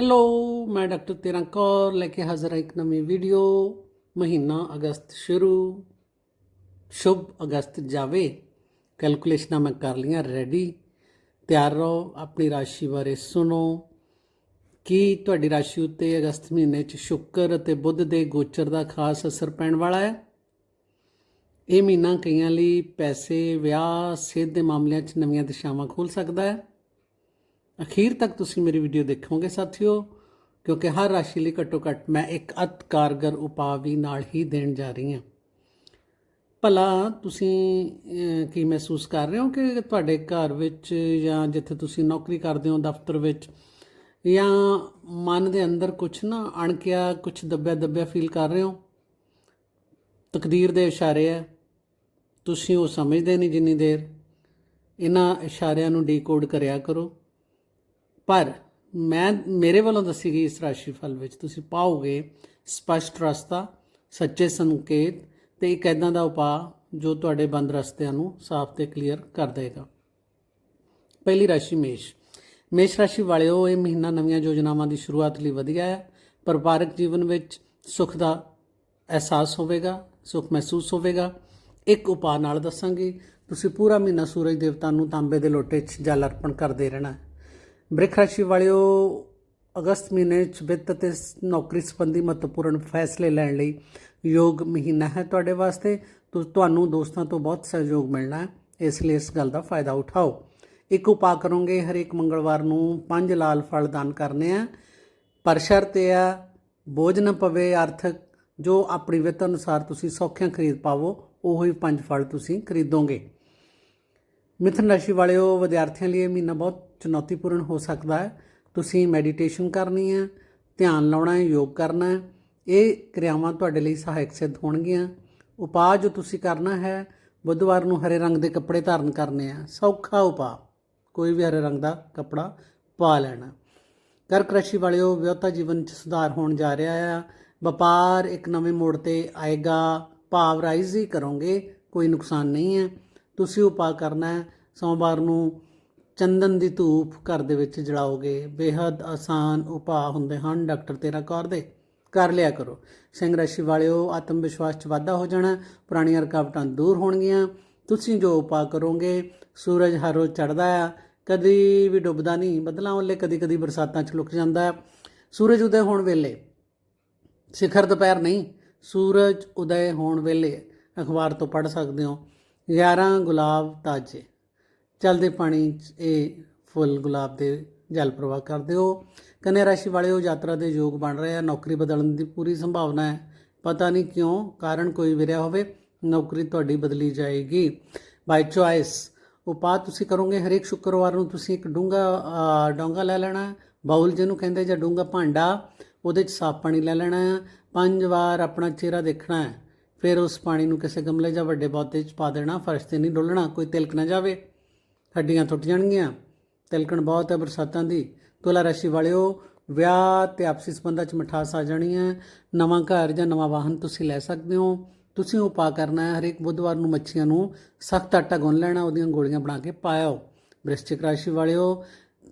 Hello ਮੈਂ doctor ਤੇਰਾ ਕੌਰ ਲੈ ਕੇ ਹਾਜ਼ਰ ਹਾਂ ਇੱਕ ਨਵੀਂ ਵੀਡੀਓ ਮਹੀਨਾ ਅਗਸਤ ਸ਼ੁਰੂ। ਸ਼ੁਭ ਅਗਸਤ ਜਾਵੇ। ਕੈਲਕੂਲੇਸ਼ਨਾਂ ਮੈਂ ਕਰ ਲਈਆਂ ਰੈਡੀ ਤਿਆਰ ਰਹੋ, ਆਪਣੀ ਰਾਸ਼ੀ ਬਾਰੇ ਸੁਣੋ। ਕੀ ਤੁਹਾਡੀ ਰਾਸ਼ੀ ਉੱਤੇ ਅਗਸਤ ਮਹੀਨੇ 'ਚ ਸ਼ੁੱਕਰ ਅਤੇ ਬੁੱਧ ਦੇ ਗੋਚਰ ਦਾ ਖਾਸ ਅਸਰ ਪੈਣ ਵਾਲਾ ਹੈ? ਇਹ ਮਹੀਨਾ ਕਈਆਂ ਲਈ ਪੈਸੇ, ਵਿਆਹ, ਸਿਹਤ ਦੇ ਮਾਮਲਿਆਂ 'ਚ ਨਵੀਆਂ ਦਿਸ਼ਾਵਾਂ ਖੋਲ ਸਕਦਾ ਹੈ। ਅਖੀਰ ਤੱਕ ਤੁਸੀਂ ਮੇਰੀ ਵੀਡੀਓ ਦੇਖੋਗੇ ਸਾਥੀਓ, ਕਿਉਂਕਿ ਹਰ ਰਾਸ਼ੀ ਲਈ ਘੱਟੋ ਘੱਟ ਮੈਂ ਇੱਕ ਅਤ ਕਾਰਗਰ ਉਪਾਅ ਵੀ ਨਾਲ ਹੀ ਦੇਣ ਜਾ ਰਹੀ ਹਾਂ। ਭਲਾ ਤੁਸੀਂ ਕੀ ਮਹਿਸੂਸ ਕਰ ਰਹੇ ਹੋ ਕਿ ਤੁਹਾਡੇ ਘਰ ਵਿੱਚ ਜਾਂ ਜਿੱਥੇ ਤੁਸੀਂ ਨੌਕਰੀ ਕਰਦੇ ਹੋ ਦਫ਼ਤਰ ਵਿੱਚ, ਜਾਂ ਮਨ ਦੇ ਅੰਦਰ ਕੁਝ ਨਾ ਅਣਕਿਆ ਕੁਝ ਦੱਬਿਆ ਦੱਬਿਆ ਫੀਲ ਕਰ ਰਹੇ ਹੋ? ਤਕਦੀਰ ਦੇ ਇਸ਼ਾਰੇ ਹੈ। ਤੁਸੀਂ ਉਹ ਸਮਝਦੇ ਨਹੀਂ ਜਿੰਨੀ ਦੇਰ। ਇਹਨਾਂ ਇਸ਼ਾਰਿਆਂ ਨੂੰ ਡੀਕੋਡ ਕਰਿਆ ਕਰੋ। ਪਰ ਮੈਂ, ਮੇਰੇ ਵੱਲੋਂ ਦੱਸੀ ਗਈ ਇਸ ਰਾਸ਼ੀ ਫਲ ਵਿੱਚ ਤੁਸੀਂ ਪਾਓਗੇ ਸਪਸ਼ਟ ਰਸਤਾ, ਸੱਚੇ ਸੰਕੇਤ ਤੇ ਇੱਕ ਐਦਾਂ ਦਾ ਉਪਾਅ ਜੋ ਤੁਹਾਡੇ ਬੰਦ ਰਸਤਿਆਂ ਨੂੰ ਸਾਫ਼ ਤੇ ਕਲੀਅਰ ਕਰ ਦੇਗਾ। ਪਹਿਲੀ ਰਾਸ਼ੀ ਮੇਸ਼। ਮੇਸ਼ ਰਾਸ਼ੀ ਵਾਲਿਓ, ਇਹ ਮਹੀਨਾ ਨਵੀਆਂ ਯੋਜਨਾਵਾਂ ਦੀ ਸ਼ੁਰੂਆਤ ਲਈ ਵਧੀਆ ਹੈ। ਪਰਿਵਾਰਕ ਜੀਵਨ ਵਿੱਚ ਸੁੱਖ ਦਾ ਅਹਿਸਾਸ ਹੋਵੇਗਾ, ਸੁੱਖ ਮਹਿਸੂਸ ਹੋਵੇਗਾ। ਇੱਕ ਉਪਾਅ ਨਾਲ ਦੱਸਾਂਗੇ, ਤੁਸੀਂ ਪੂਰਾ ਮਹੀਨਾ ਸੂਰਜ ਦੇਵਤਾ ਨੂੰ ਤਾਂਬੇ ਦੇ ਲੋਟੇ 'ਚ ਜਲ ਅਰਪਣ ਕਰਦੇ ਰਹਿਣਾ ਬ੍ਰਿਖ ਰਾਸ਼ੀ ਵਾਲਿਓ, ਅਗਸਤ ਮਹੀਨੇ 'ਚ ਵਿੱਤ ਅਤੇ ਨੌਕਰੀ ਸੰਬੰਧੀ ਮਹੱਤਵਪੂਰਨ ਫੈਸਲੇ ਲੈਣ ਲਈ ਯੋਗ ਮਹੀਨਾ ਹੈ ਤੁਹਾਡੇ ਵਾਸਤੇ। ਤੁਹਾਨੂੰ ਦੋਸਤਾਂ ਤੋਂ ਬਹੁਤ ਸਹਿਯੋਗ ਮਿਲਣਾ ਹੈ। ਇਸ ਲਈ ਇਸ ਗੱਲ ਦਾ ਫਾਇਦਾ ਉਠਾਓ। ਇੱਕ ਉਪਾਅ ਕਰੋਗੇ, ਹਰੇਕ ਮੰਗਲਵਾਰ ਨੂੰ ਪੰਜ ਲਾਲ ਫਲ ਦਾਨ ਕਰਨੇ ਆ। ਪਰ ਸ਼ਰਤ ਇਹ ਆ, ਬੋਝ ਨਾ ਪਵੇ ਆਰਥਿਕ। ਜੋ ਆਪਣੀ ਵਿੱਤ ਅਨੁਸਾਰ ਤੁਸੀਂ ਸੌਖਿਆਂ ਖਰੀਦ ਪਾਵੋ, ਉਹੋ ਹੀ ਪੰਜ ਫਲ ਤੁਸੀਂ ਖਰੀਦੋਗੇ। ਮਿਥਨ ਰਾਸ਼ੀ ਵਾਲਿਓ, ਵਿਦਿਆਰਥੀਆਂ ਲਈ ਇਹ ਮਹੀਨਾ ਬਹੁਤ ਚੁਣੌਤੀਪੂਰਨ ਹੋ ਸਕਦਾ ਹੈ। ਤੁਸੀਂ ਮੈਡੀਟੇਸ਼ਨ ਕਰਨੀ ਹੈ, ਧਿਆਨ ਲਾਉਣਾ ਹੈ, ਯੋਗ ਕਰਨਾ ਹੈ। ਇਹ ਕਿਰਿਆਵਾਂ ਤੁਹਾਡੇ ਲਈ ਸਹਾਇਕ ਸਿੱਧ ਹੋਣਗੀਆਂ। ਉਪਾਅ ਜੋ ਤੁਸੀਂ ਕਰਨਾ ਹੈ, ਬੁੱਧਵਾਰ ਨੂੰ ਹਰੇ ਰੰਗ ਦੇ ਕੱਪੜੇ ਧਾਰਨ ਕਰਨੇ ਆ। ਸੌਖਾ ਉਪਾਅ। ਕੋਈ ਵੀ ਹਰੇ ਰੰਗ ਦਾ ਕੱਪੜਾ ਪਾ ਲੈਣਾ। ਕਰਕ ਰਾਸ਼ੀ ਵਾਲਿਓ, ਵਿਆਹਤਾ ਜੀਵਨ 'ਚ ਸੁਧਾਰ ਹੋਣ ਜਾ ਰਿਹਾ ਆ। ਵਪਾਰ ਇੱਕ ਨਵੇਂ ਮੋੜ ਤੇ ਆਏਗਾ। ਭਾਵ ਰਾਈਜ਼ ਹੀ ਕਰੋਗੇ, ਕੋਈ ਨੁਕਸਾਨ ਨਹੀਂ ਹੈ। ਤੁਸੀਂ ਉਪਾਅ ਕਰਨਾ ਹੈ। ਸੋਮਵਾਰ ਨੂੰ ਚੰਦਨ ਦੀ ਧੂਪ ਘਰ ਦੇ ਵਿੱਚ ਜਲਾਓਗੇ। ਬੇहद ਆਸਾਨ ਉਪਾਅ ਹੁੰਦੇ ਹਨ, ਡਾਕਟਰ ਤੇਰਾ ਕੌਰ ਦੇ। ਕਰ ਲਿਆ ਕਰੋ। ਸਿੰਘ ਰਾਸ਼ੀ ਵਾਲਿਓ, ਆਤਮ ਵਿਸ਼ਵਾਸ 'ਚ ਵਾਧਾ ਹੋ ਜਾਣਾ, ਪੁਰਾਣੀਆਂ ਰੁਕਾਵਟਾਂ ਦੂਰ ਹੋਣਗੀਆਂ। ਤੁਸੀਂ ਜੋ ਉਪਾਅ ਕਰੋਗੇ, ਸੂਰਜ ਹਰ ਰੋਜ਼ ਚੜ੍ਹਦਾ ਆ, ਕਦੀ ਵੀ ਡੁੱਬਦਾ ਨਹੀਂ, ਬਦਲਾਂ ਵੇਲੇ ਕਦੀ ਕਦੀ ਬਰਸਾਤਾਂ 'ਚ ਲੁਕ ਜਾਂਦਾ ਹੈ ਸੂਰਜ ਉਦੈ ਹੋਣ ਵੇਲੇ। ਸਿਖਰ ਦੁਪਹਿਰ ਨਹੀਂ, ਸੂਰਜ ਉਦੈ ਹੋਣ ਵੇਲੇ। ਅਖਬਾਰ ਤੋਂ ਪੜ੍ਹ ਸਕਦੇ ਹੋ। 11 ਗੁਲਾਬ ਤਾਜੇ। ਚਲਦੇ ਪਾਣੀ 'ਚ ਇਹ ਫੁੱਲ ਗੁਲਾਬ ਦੇ ਜਲ ਪ੍ਰਵਾਹ ਕਰਦੇ ਹੋ। ਕਨਿਆ ਰਾਸ਼ੀ ਵਾਲਿਓ ਯਾਤਰਾ ਦੇ ਯੋਗ ਬਣ ਰਹੇ ਆ। ਨੌਕਰੀ ਬਦਲਣ ਦੀ ਪੂਰੀ ਸੰਭਾਵਨਾ ਹੈ। ਪਤਾ ਨਹੀਂ ਕਿਉਂ ਕਾਰਨ ਕੋਈ ਵੀ ਰਿਹਾ ਹੋਵੇ ਨੌਕਰੀ ਤੁਹਾਡੀ ਬਦਲੀ ਜਾਏਗੀ। ਬਾਈ ਚੁਆਇਸ ਉਪਾਅ ਤੁਸੀਂ ਕਰੋਗੇ ਹਰੇਕ ਸ਼ੁੱਕਰਵਾਰ ਨੂੰ ਤੁਸੀਂ ਇੱਕ ਡੂੰਗਾ ਡੋਂਗਾ ਲੈ ਲੈਣਾ ਹੈ, ਬਾਉਲ ਜਿਹਨੂੰ ਕਹਿੰਦੇ ਜਾਂ ਡੂੰਗਾ ਭਾਂਡਾ ਉਹਦੇ 'ਚ ਸਾਫ਼ ਪਾਣੀ ਲੈ ਲੈਣਾ ਪੰਜ ਵਾਰ ਆਪਣਾ ਚਿਹਰਾ ਦੇਖਣਾ ਹੈ। ਫਿਰ ਉਸ ਪਾਣੀ ਨੂੰ ਕਿਸੇ ਗਮਲੇ ਜਾਂ ਵੱਡੇ ਬੋਤੇ 'ਚ ਪਾ ਦੇਣਾ ਫਰਸ਼ ਤੇ ਨਹੀਂ ਡੋਲਣਾ ਕੋਈ ਤਿਲਕ ਨਾ ਜਾਵੇ। ਹੱਡੀਆਂ ਟੁੱਟ ਜਾਣਗੀਆਂ, ਤਿਲਕਣ ਬਹੁਤ ਹੈ ਬਰਸਾਤਾਂ ਦੀ। ਤੁਲਾ ਰਾਸ਼ੀ ਵਾਲਿਓ, ਵਿਆਹ ਤੇ ਆਪਸੀ ਸੰਬੰਧਾਂ 'ਚ ਮਿਠਾਸ ਆ ਜਾਣੀ ਹੈ। ਨਵਾਂ ਘਰ ਜਾਂ ਨਵਾਂ ਵਾਹਨ ਤੁਸੀਂ ਲੈ ਸਕਦੇ ਹੋ। ਤੁਸੀਂ ਉਪਾਅ ਕਰਨਾ ਹੈ, ਹਰੇਕ ਬੁੱਧਵਾਰ ਨੂੰ ਮੱਛੀਆਂ ਨੂੰ ਸਖਤ ਆਟਾ ਗੁੰਨ ਲੈਣਾ, ਉਹਦੀਆਂ ਗੋਲੀਆਂ ਬਣਾ ਕੇ ਪਾਇਓ। ਵ੍ਰਿਸ਼ਚਿਕ ਰਾਸ਼ੀ ਵਾਲਿਓ,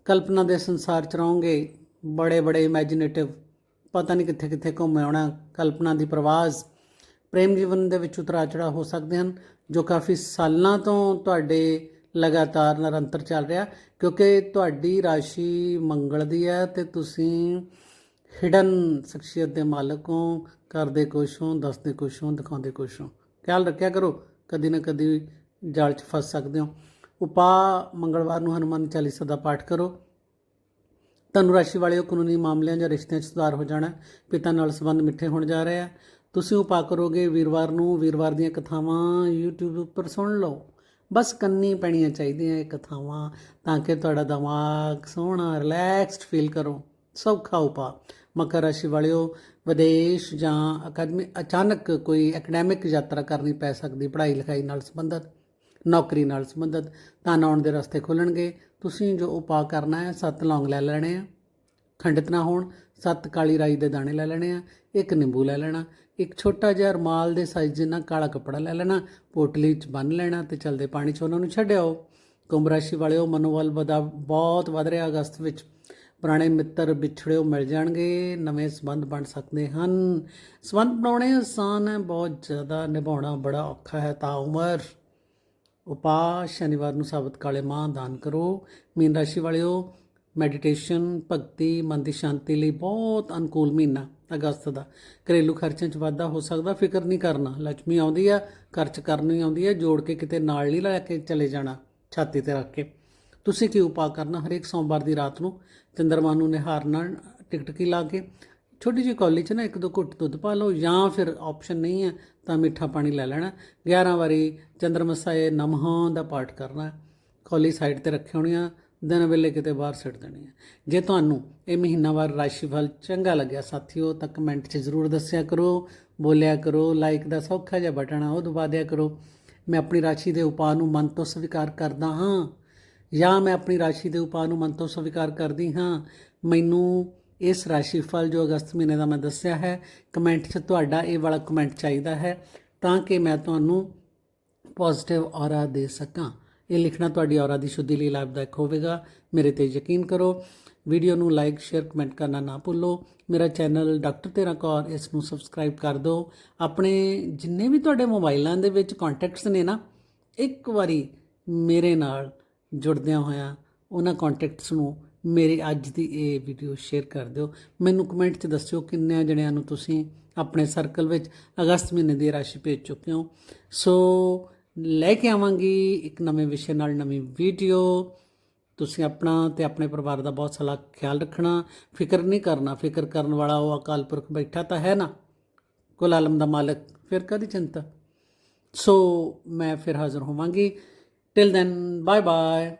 ਕਲਪਨਾ ਦੇ ਸੰਸਾਰ 'ਚ ਰਹੋਗੇ। ਬੜੇ ਬੜੇ ਇਮੇਜਿਨੇਟਿਵ ਪਤਾ ਨਹੀਂ ਕਿੱਥੇ ਕਿੱਥੇ ਘੁੰਮ ਆਉਣਾ, ਕਲਪਨਾ ਦੀ ਪ੍ਰਵਾਜ਼ ਪ੍ਰੇਮ ਜੀਵਨ ਦੇ ਵਿੱਚ ਉਤਰਾਅ ਚੜਾਅ ਹੋ ਸਕਦੇ ਹਨ, ਜੋ ਕਾਫੀ ਸਾਲਾਂ ਤੋਂ ਤੁਹਾਡੇ ਲਗਾਤਾਰ ਨਿਰੰਤਰ ਚੱਲ ਰਿਹਾ, ਕਿਉਂਕਿ ਤੁਹਾਡੀ ਰਾਸ਼ੀ ਮੰਗਲ ਦੀ ਹੈ ਤੇ ਤੁਸੀਂ ਹਿਡਨ ਸ਼ਖਸੀਅਤ ਦੇ ਮਾਲਕ ਹੋ, ਕਰਦੇ ਕੁਛ ਹੋ, ਦੱਸਦੇ ਕੁਛ ਹੋ, ਦਿਖਾਉਂਦੇ ਕੁਛ ਹੋ। ਖਿਆਲ ਰੱਖਿਆ ਕਰੋ, ਕਦੀ ਨਾ ਕਦੀ ਜਾਲ 'ਚ ਫਸ ਸਕਦੇ ਹੋ। ਉਪਾਅ ਮੰਗਲਵਾਰ ਨੂੰ ਹਨੂੰਮਾਨ ਚਾਲੀਸਾ ਦਾ ਪਾਠ ਕਰੋ। ਧਨੁ ਰਾਸ਼ੀ ਵਾਲਿਓ, ਕਾਨੂੰਨੀ ਮਾਮਲਿਆਂ ਜਾਂ ਰਿਸ਼ਤਿਆਂ 'ਚ ਸੁਧਾਰ ਹੋ ਜਾਣਾ, ਪਿਤਾ ਨਾਲ ਸੰਬੰਧ ਮਿੱਠੇ ਹੋਣ ਜਾ ਰਹੇ ਆ। ਤੁਸੀਂ ਉਪਾਅ ਕਰੋਗੇ, ਵੀਰਵਾਰ ਨੂੰ ਵੀਰਵਾਰ ਦੀਆਂ ਕਥਾਵਾਂ YouTube ਉੱਪਰ ਸੁਣ ਲਓ। ਬਸ ਕੰਨੀ ਪੈਣੀਆਂ ਚਾਹੀਦੀਆਂ ਇਹ ਕਥਾਵਾਂ, ਤਾਂ ਕਿ ਤੁਹਾਡਾ ਦਿਮਾਗ ਸੋਹਣਾ ਰਿਲੈਕਸਡ ਫੀਲ ਕਰੋ। ਸੌਖਾ ਉਪਾਅ। ਮਕਰ ਰਾਸ਼ੀ ਵਾਲਿਓ, ਵਿਦੇਸ਼ ਜਾਂ ਅਕਾਦਮੀ ਅਚਾਨਕ ਕੋਈ ਐਕੈਡੈਮਿਕ ਯਾਤਰਾ ਕਰਨੀ ਪੈ ਸਕਦੀ, ਪੜ੍ਹਾਈ ਲਿਖਾਈ ਨਾਲ ਸੰਬੰਧਿਤ, ਨੌਕਰੀ ਨਾਲ ਸੰਬੰਧਿਤ, ਤਾਂ ਆਉਣ ਦੇ ਰਸਤੇ ਖੁੱਲਣਗੇ। ਤੁਸੀਂ ਜੋ ਉਪਾਅ ਕਰਨਾ ਹੈ, ਸੱਤ ਲੌਂਗ ਲੈ ਲੈਣੇ ਆ। ਖੰਡਿਤ ਨਾ ਹੋਣ, ਸੱਤ ਕਾਲੀ ਰਾਈ ਦੇ ਦਾਣੇ ਲੈ ਲੈਣੇ ਆ, ਇੱਕ ਨਿੰਬੂ ਲੈ ਲੈਣਾ ਇੱਕ ਛੋਟਾ ਜਿਹਾ ਰੁਮਾਲ ਦੇ ਸਾਈਜ਼ ਜਿੰਨਾ ਕਾਲਾ ਕੱਪੜਾ ਲੈ ਲੈਣਾ, ਪੋਟਲੀ 'ਚ ਬੰਨ ਲੈਣਾ ਤੇ ਚਲਦੇ ਪਾਣੀ 'ਚ ਉਹਨਾਂ ਨੂੰ ਛੱਡਿਓ ਕੁੰਭ ਰਾਸ਼ੀ ਵਾਲਿਓ, ਮਨੋਬਲ ਵਧਾ, ਬਹੁਤ ਵਧ ਰਿਹਾ ਅਗਸਤ ਵਿੱਚ। ਪੁਰਾਣੇ ਮਿੱਤਰ ਵਿਛੜਿਓ ਮਿਲ ਜਾਣਗੇ, ਨਵੇਂ ਸੰਬੰਧ ਬਣ ਸਕਦੇ ਹਨ। ਸੰਬੰਧ ਬਣਾਉਣੇ ਆਸਾਨ ਹੈ, ਬਹੁਤ ਜ਼ਿਆਦਾ ਨਿਭਾਉਣਾ ਬੜਾ ਔਖਾ ਹੈ ਤਾਂ ਉਮਰ। ਉਪਾਅ, ਸ਼ਨੀਵਾਰ ਨੂੰ ਸਾਬਤ ਕਾਲੇ ਮਾਂ ਦਾਨ ਕਰੋ। ਮੀਨ ਰਾਸ਼ੀ ਵਾਲਿਓ ਮੈਡੀਟੇਸ਼ਨ ਭਗਤੀ, ਮਨ ਦੀ ਸ਼ਾਂਤੀ ਲਈ ਬਹੁਤ ਅਨੁਕੂਲ ਮਹੀਨਾ ਅਗਸਤ ਦਾ। ਘਰੇਲੂ ਖਰਚਿਆਂ 'ਚ ਵਾਧਾ ਹੋ ਸਕਦਾ, ਫਿਕਰ ਨਹੀਂ ਕਰਨਾ। ਲక్ష్ਮੀ ਆਉਂਦੀ ਆ, ਖਰਚ ਕਰਨੀ ਆਉਂਦੀ ਆ, ਜੋੜ ਕੇ ਕਿਤੇ ਨਾਲ ਨਹੀਂ ਲੈ ਕੇ ਚਲੇ ਜਾਣਾ, ਛਾਤੀ ਤੇ ਰੱਖ ਕੇ। ਤੁਸੀਂ ਕੀ ਉਪਾਅ ਕਰਨਾ ਹਰੇਕ ਸੋਮਵਾਰ ਦੀ ਰਾਤ ਨੂੰ? ਚੰਦਰਮਾ ਨੂੰ ਨਿਹਾਰਨਾ ਟਿਕਟਕੀ ਲਾ ਕੇ? ਛੋਟੀ ਜਿਹੀ ਕੌਲੀ 'ਚ ਨਾ ਇੱਕ ਦੋ ਘੁੱਟ ਦੁੱਧ ਪਾ ਲਓ ਜਾਂ ਫਿਰ ਆਪਸ਼ਨ ਨਹੀਂ ਹੈ ਤਾਂ ਮਿੱਠਾ ਪਾਣੀ ਲੈ ਲੈਣਾ। 11 ਵਾਰੀ ਚੰਦਰਮਸਾਏ ਨਮਹਾਂ ਦਾ ਪਾਠ ਕਰਨਾ। ਕੌਲੀ ਸਾਈਡ ਤੇ ਰੱਖੀ ਹੋਣੀ ਆ ਦਿਨ ਵੇਲੇ ਕਿਤੇ ਬਾਹਰ ਸਿੱਟ ਦੇਣੀ ਹੈ। ਜੇ ਤੁਹਾਨੂੰ ਇਹ ਮਹੀਨਾਵਾਰ ਰਾਸ਼ੀਫਲ ਚੰਗਾ ਲੱਗਿਆ, ਸਾਥੀਓ, ਤਾਂ ਕਮੈਂਟ 'ਚ ਜ਼ਰੂਰ ਦੱਸਿਆ ਕਰੋ, ਬੋਲਿਆ ਕਰੋ ਲਾਈਕ ਦਾ ਸੌਖਾ ਜਿਹਾ ਬਟਨ ਆ, ਉਹ ਦਬਾ ਦਿਆ ਕਰੋ। ਮੈਂ ਆਪਣੀ ਰਾਸ਼ੀ ਦੇ ਉਪਾਅ ਨੂੰ ਮਨ ਤੋਂ ਸਵੀਕਾਰ ਕਰਦਾ ਹਾਂ। ਜਾਂ ਮੈਂ ਆਪਣੀ ਰਾਸ਼ੀ ਦੇ ਉਪਾਅ ਨੂੰ ਮਨ ਤੋਂ ਸਵੀਕਾਰ ਕਰਦੀ ਹਾਂ। ਮੈਨੂੰ ਇਸ ਰਾਸ਼ੀ ਫਲ ਜੋ ਅਗਸਤ ਮਹੀਨੇ ਦਾ ਮੈਂ ਦੱਸਿਆ ਹੈ ਕਮੈਂਟ 'ਚ ਤੁਹਾਡਾ ਇਹ ਵਾਲਾ ਕਮੈਂਟ ਚਾਹੀਦਾ ਹੈ, ਤਾਂ ਕਿ ਮੈਂ ਤੁਹਾਨੂੰ ਪੋਜ਼ਿਟਿਵ ਔਰਾ ਦੇ ਸਕਾਂ। ਇਹ ਲਿਖਣਾ ਤੁਹਾਡੀ ਔਰਾ ਦੀ ਸ਼ੁੱਧੀ ਲਈ ਲਾਭਦਾਇਕ ਹੋਵੇਗਾ। ਮੇਰੇ ਤੇ ਯਕੀਨ ਕਰੋ। ਵੀਡੀਓ ਨੂੰ ਲਾਈਕ, ਸ਼ੇਅਰ, ਕਮੈਂਟ ਕਰਨਾ ਨਾ ਭੁੱਲੋ। ਮੇਰਾ ਚੈਨਲ ਡਾਕਟਰ ਤੇਰਾ ਕੌਰ, ਇਸ ਨੂੰ ਸਬਸਕ੍ਰਾਈਬ ਕਰ ਦਿਓ। ਆਪਣੇ ਜਿੰਨੇ ਵੀ ਤੁਹਾਡੇ ਮੋਬਾਈਲਾਂ ਦੇ ਵਿੱਚ ਕੰਟੈਕਟਸ ਨੇ ਨਾ, ਇੱਕ ਵਾਰੀ ਮੇਰੇ ਨਾਲ ਜੁੜਦਿਆਂ ਹੋਇਆਂ ਉਹਨਾਂ ਕੰਟੈਕਟਸ ਨੂੰ ਮੇਰੇ ਅੱਜ ਦੀ ਇਹ ਵੀਡੀਓ ਸ਼ੇਅਰ ਕਰ ਦਿਓ। ਮੈਨੂੰ ਕਮੈਂਟ 'ਚ ਦੱਸਿਓ ਕਿੰਨੇ ਜਣਿਆਂ ਨੂੰ ਤੁਸੀਂ ਆਪਣੇ ਸਰਕਲ ਵਿੱਚ ਅਗਸਤ ਮਹੀਨੇ ਦੀ ਰਾਸ਼ੀ ਭੇਜ ਚੁੱਕੇ ਹੋ। ਸੋ ਲੈ ਕੇ ਆਵਾਂਗੀ ਇੱਕ ਨਵੇਂ ਵਿਸ਼ੇ ਨਾਲ ਨਵੀਂ ਵੀਡੀਓ। ਤੁਸੀਂ ਆਪਣਾ ਤੇ ਆਪਣੇ ਪਰਿਵਾਰ ਦਾ ਬਹੁਤ ਸਾਰਾ ਖਿਆਲ ਰੱਖਣਾ, ਫਿਕਰ ਨਹੀਂ ਕਰਨਾ। ਫਿਕਰ ਕਰਨ ਵਾਲਾ ਉਹ ਅਕਾਲ ਪੁਰਖ ਬੈਠਾ ਤਾਂ ਹੈ ਨਾ, ਕੁਲ ਆਲਮ ਦਾ ਮਾਲਕ, ਫਿਰ ਕਦੀ ਚਿੰਤਾ? ਸੋ ਮੈਂ ਫਿਰ ਹਾਜ਼ਰ ਹੋਵਾਂਗੀ। Till then bye bye